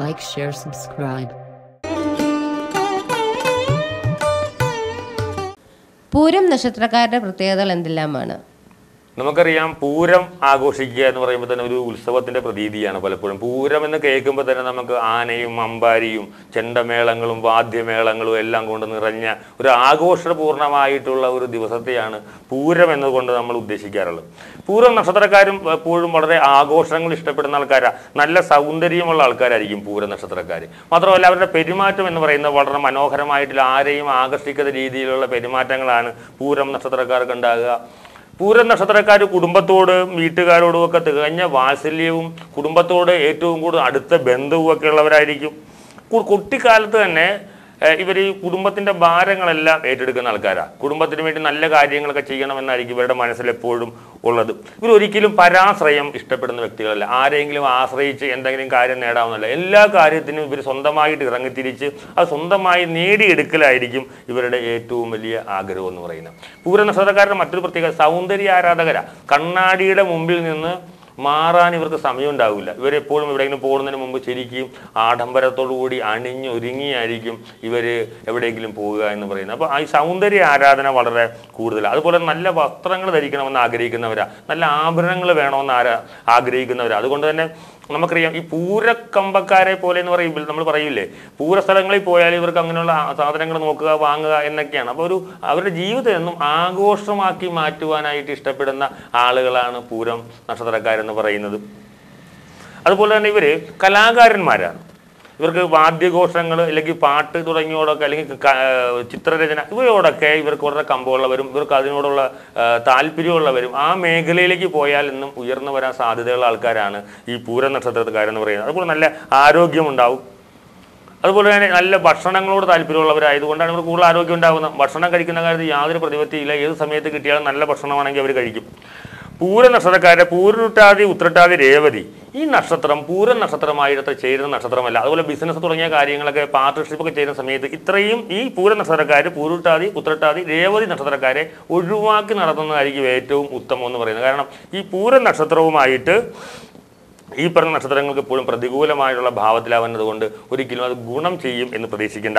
Like, share, subscribe. Pooram നക്ഷത്രക്കാരുടെ പ്രത്യേകതകൾ എന്തെല്ലാമാണ് നമുക്കറിയാം പൂരം ആഘോഷിക്കുക എന്ന് പറയുമ്പോൾ തന്നെ ഒരു ഉത്സവത്തിന്റെ പ്രതീതിയാണ് പലപ്പോഴും. പൂരം എന്ന് കേൾക്കുമ്പോൾ തന്നെ നമുക്ക് ആനയും അമ്പാരിയും ചെണ്ടമേളങ്ങളും വാദ്യമേളങ്ങളും എല്ലാം കൊണ്ട് നിറഞ്ഞ ഒരു ആഘോഷപൂർണമായിട്ടുള്ള ഒരു ദിവസത്തെയാണ് പൂരം എന്നതുകൊണ്ട് നമ്മൾ ഉദ്ദേശിക്കാറുള്ളത്. പൂരം നക്ഷത്രക്കാരും എപ്പോഴും വളരെ ആഘോഷങ്ങൾ ഇഷ്ടപ്പെടുന്ന ആൾക്കാരാണ് നല്ല സൗന്ദര്യമുള്ള ആൾക്കാരായിരിക്കും പൂരം നക്ഷത്രക്കാർ മാത്രമല്ല അവരുടെ പെരുമാറ്റം എന്ന് പറയുന്നത് വളരെ മനോഹരമായിട്ടുള്ള ആരെയും ആകർഷിക്കുന്ന രീതിയിലുള്ള പെരുമാറ്റങ്ങളാണ് പൂരം നക്ഷത്രക്കാർക്ക് ഉണ്ടാകുക. പൂരം നക്ഷത്രക്കാർ കുടുംബത്തോട് വീട്ടുകാരോടും ഒക്കെ തികഞ്ഞ വാത്സല്യവും കുടുംബത്തോട് ഏറ്റവും കൂടുതൽ അടുത്ത ബന്ധവും ഒക്കെ ഉള്ളവരായിരിക്കും കുട്ടിക്കാലത്ത് തന്നെ ഇവർ ഈ കുടുംബത്തിന്റെ ഭാരങ്ങളെല്ലാം ഏറ്റെടുക്കുന്ന ആൾക്കാരാണ് കുടുംബത്തിന് വേണ്ടി നല്ല കാര്യങ്ങളൊക്കെ ചെയ്യണമെന്നായിരിക്കും ഇവരുടെ മനസ്സിൽ എപ്പോഴും ഉള്ളത്. ഇവർ ഒരിക്കലും പരാശ്രയം ഇഷ്ടപ്പെടുന്ന വ്യക്തികളല്ല. ആരെങ്കിലും ആശ്രയിച്ച് എന്തെങ്കിലും കാര്യം നേടാവുന്നല്ല എല്ലാ കാര്യത്തിനും ഇവർ സ്വന്തമായിട്ട് ഇറങ്ങിത്തിരിച്ച് അത് സ്വന്തമായി നേടിയെടുക്കലായിരിക്കും ഇവരുടെ ഏറ്റവും വലിയ ആഗ്രഹം എന്ന് പറയുന്നത്. പൂര മറ്റൊരു പ്രത്യേകത സൗന്ദര്യ ആരാധകരാണ് കണ്ണാടിയുടെ മുമ്പിൽ നിന്ന് മാറാൻ ഇവർക്ക് സമയം ഉണ്ടാവില്ല ഇവരെപ്പോഴും എവിടെയെങ്കിലും പോകുന്നതിന് മുമ്പ് ശരിക്കും ആഡംബരത്തോടുകൂടി അണിഞ്ഞൊരുങ്ങിയായിരിക്കും ഇവർ എവിടെയെങ്കിലും പോവുക എന്ന് പറയുന്നത്. അപ്പോൾ ഈ സൗന്ദര്യ ആരാധന വളരെ കൂടുതലാണ്. അതുപോലെ നല്ല വസ്ത്രങ്ങൾ ധരിക്കണമെന്ന് ആഗ്രഹിക്കുന്നവരാ. നല്ല ആഭരണങ്ങൾ വേണമെന്ന് ആരാ ആഗ്രഹിക്കുന്നവരാ. അതുകൊണ്ട് തന്നെ നമുക്കറിയാം ഈ പൂരക്കമ്പക്കാരെ പോലെ എന്ന് പറയുമ്പോൾ നമ്മൾ പറയില്ലേ പൂരസ്ഥലങ്ങളിൽ പോയാൽ ഇവർക്ക് അങ്ങനെയുള്ള സാധനങ്ങൾ നോക്കുക വാങ്ങുക എന്നൊക്കെയാണ്. അപ്പോൾ ഒരു അവരുടെ ജീവിതം എന്നും ആഘോഷമാക്കി മാറ്റുവാനായിട്ട് ഇഷ്ടപ്പെടുന്ന ആളുകളാണ് പൂരം നക്ഷത്രക്കാരെന്ന് പറയുന്നത്. അതുപോലെ തന്നെ ഇവർ കലാകാരന്മാരാണ്. ഇവർക്ക് വാദ്യഘോഷങ്ങൾ അല്ലെങ്കിൽ പാട്ട് തുടങ്ങിയോടൊക്കെ അല്ലെങ്കിൽ ചിത്രരചന ഇവയോടൊക്കെ ഇവർക്ക് വളരെ കമ്പമുള്ളവരും ഇവർക്ക് അതിനോടുള്ള താല്പര്യമുള്ളവരും ആ മേഖലയിലേക്ക് പോയാൽ ഇന്നും ഉയർന്നു വരാൻ സാധ്യതയുള്ള ആൾക്കാരാണ് ഈ പൂര നക്ഷത്രക്കാരെന്ന് പറയുന്നത്. അതുപോലെ നല്ല ആരോഗ്യമുണ്ടാവും. അതുപോലെ തന്നെ നല്ല ഭക്ഷണങ്ങളോട് താല്പര്യമുള്ളവരായതുകൊണ്ടാണ് ഇവർ കൂടുതൽ ആരോഗ്യം ഉണ്ടാകുന്നത്. ഭക്ഷണം കഴിക്കുന്ന കാര്യത്തിൽ യാതൊരു പ്രതിപത്തിയില്ല ഏത് സമയത്ത് കിട്ടിയാലും നല്ല ഭക്ഷണമാണെങ്കിൽ അവർ കഴിക്കും. പൂര നക്ഷത്രക്കാരുടെ പൂരുട്ടാതി ഉത്രട്ടാതി രേവതി. ഈ നക്ഷത്രം പൂര നക്ഷത്രമായിട്ട് ചേരുന്ന നക്ഷത്രമല്ല. അതുപോലെ ബിസിനസ് തുടങ്ങിയ കാര്യങ്ങളൊക്കെ പാർട്ട്ണർഷിപ്പ് ഒക്കെ ചെയ്യുന്ന സമയത്ത് ഇത്രയും ഈ പൂര നക്ഷത്രക്കാർ പൂരുട്ടാതി ഉത്രട്ടാതി രേവതി നക്ഷത്രക്കാരെ ഒഴിവാക്കി നടത്തുന്നതായിരിക്കും ഏറ്റവും ഉത്തമം എന്ന് പറയുന്നത്. കാരണം ഈ പൂര നക്ഷത്രവുമായിട്ട് ഈ പറഞ്ഞ നക്ഷത്രങ്ങൾക്ക് എപ്പോഴും പ്രതികൂലമായിട്ടുള്ള ഭാവത്തിലാവുന്നത് കൊണ്ട് ഒരിക്കലും അത് ഗുണം ചെയ്യും എന്ന് പ്രതീക്ഷിക്കേണ്ട.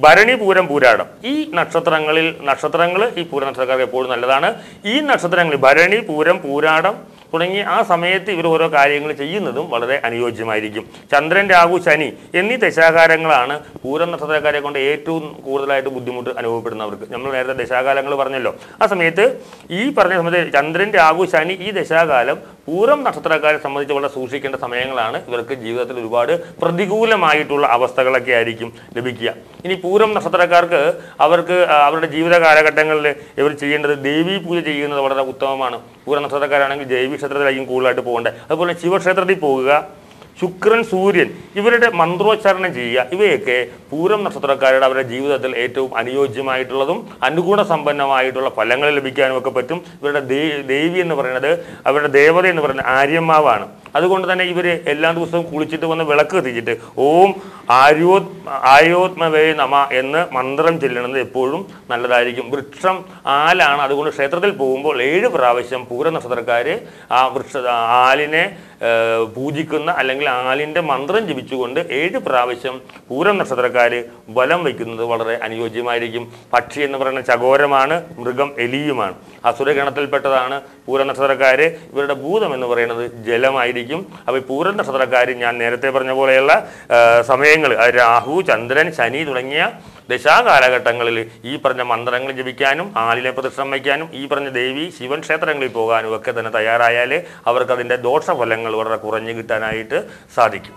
ഭരണി പൂരം പൂരാടം. ഈ നക്ഷത്രങ്ങളിൽ നക്ഷത്രങ്ങൾ ഈ പൂര നക്ഷത്രക്കാർക്ക് എപ്പോഴും നല്ലതാണ്. ഈ നക്ഷത്രങ്ങളിൽ ഭരണി പൂരം പൂരാടം തുടങ്ങി ആ സമയത്ത് ഇവർ ഓരോ കാര്യങ്ങൾ ചെയ്യുന്നതും വളരെ അനുയോജ്യമായിരിക്കും. ചന്ദ്രൻ രാഹു ശനി എന്നീ ദശാകാരങ്ങളാണ് പൂരം നക്ഷത്രക്കാരെ കൊണ്ട് ഏറ്റവും കൂടുതലായിട്ട് ബുദ്ധിമുട്ട് അനുഭവപ്പെടുന്നവർക്ക്. നമ്മൾ നേരത്തെ ദശാകാലങ്ങൾ പറഞ്ഞല്ലോ. ആ സമയത്ത് ഈ പറഞ്ഞ സമയത്ത് ചന്ദ്രൻ രാഹു ശനി ഈ ദശാകാലം പൂരം നക്ഷത്രക്കാരെ സംബന്ധിച്ച് വളരെ സൂക്ഷിക്കേണ്ട സമയങ്ങളാണ്. ഇവർക്ക് ജീവിതത്തിൽ ഒരുപാട് പ്രതികൂലമായിട്ടുള്ള അവസ്ഥകളൊക്കെ ആയിരിക്കും ലഭിക്കുക. ഇനി പൂരം നക്ഷത്രക്കാർക്ക് അവർക്ക് അവരുടെ ജീവിത കാലഘട്ടങ്ങളിൽ ഇവർ ചെയ്യേണ്ടത് ദേവീ പൂജ ചെയ്യുന്നത് വളരെ ഉത്തമമാണ്. പൂര നക്ഷത്രക്കാരാണെങ്കിൽ ദേവീ ക്ഷേത്രത്തിലായിരിക്കും കൂടുതലായിട്ട് പോകേണ്ടത് അതുപോലെ ശിവക്ഷേത്രത്തിൽ പോകുക ശുക്രൻ സൂര്യൻ ഇവരുടെ മന്ത്രോച്ചാരണം ചെയ്യുക ഇവയൊക്കെ പൂരം നക്ഷത്രക്കാരുടെ അവരുടെ ജീവിതത്തിൽ ഏറ്റവും അനുയോജ്യമായിട്ടുള്ളതും അനുഗുണ സമ്പന്നമായിട്ടുള്ള ഫലങ്ങൾ ലഭിക്കാനും ഒക്കെ പറ്റും. ഇവരുടെ ദേവി എന്ന് പറയുന്നത് അവരുടെ ദേവത എന്ന് പറയുന്നത് ആര്യമ്മാവാണ് അതുകൊണ്ട് തന്നെ ഇവർ എല്ലാ ദിവസവും കുളിച്ചിട്ട് വന്ന് വിളക്ക് കത്തിച്ചിട്ട് ഓം ആര്യോ ആയോത്മവേ നമ എന്ന് മന്ത്രം ചെല്ലുന്നത് എപ്പോഴും നല്ലതായിരിക്കും. വൃക്ഷം ആലാണ് അതുകൊണ്ട് ക്ഷേത്രത്തിൽ പോകുമ്പോൾ ഏഴ് പ്രാവശ്യം പൂര നക്ഷത്രക്കാർ ആ വൃക്ഷ ആലിനെ പൂജിക്കുന്ന അല്ലെങ്കിൽ ആലിന്റെ മന്ത്രം ജപിച്ചുകൊണ്ട് ഏഴ് പ്രാവശ്യം പൂരം നക്ഷത്രക്കാർ വലം വയ്ക്കുന്നത് വളരെ അനുയോജ്യമായിരിക്കും. പക്ഷി എന്ന് പറയുന്ന ചകോരമാണ് മൃഗം എലിയുമാണ്. അസുരഗണത്തിൽപ്പെട്ടതാണ് പൂര നക്ഷത്രക്കാർ ഇവരുടെ ഭൂതം എന്ന് പറയുന്നത് ജലമായിരിക്കും. അപ്പോൾ ഈ പൂര നക്ഷത്രക്കാർ ഞാൻ നേരത്തെ പറഞ്ഞ പോലെയുള്ള സമയങ്ങൾ രാഹു ചന്ദ്രൻ ശനി തുടങ്ങിയ ദശാകാലഘട്ടങ്ങളിൽ ഈ പറഞ്ഞ മന്ത്രങ്ങൾ ജപിക്കാനും ആലിനെ പ്രദക്ഷിണം വയ്ക്കാനും ഈ പറഞ്ഞ ദേവി ശിവൻ ക്ഷേത്രങ്ങളിൽ പോകാനും ഒക്കെ തന്നെ തയ്യാറായാൽ അവർക്ക് അതിന്റെ ദോഷഫലങ്ങൾ വളരെ കുറഞ്ഞു കിട്ടാനായിട്ട് സാധിക്കും.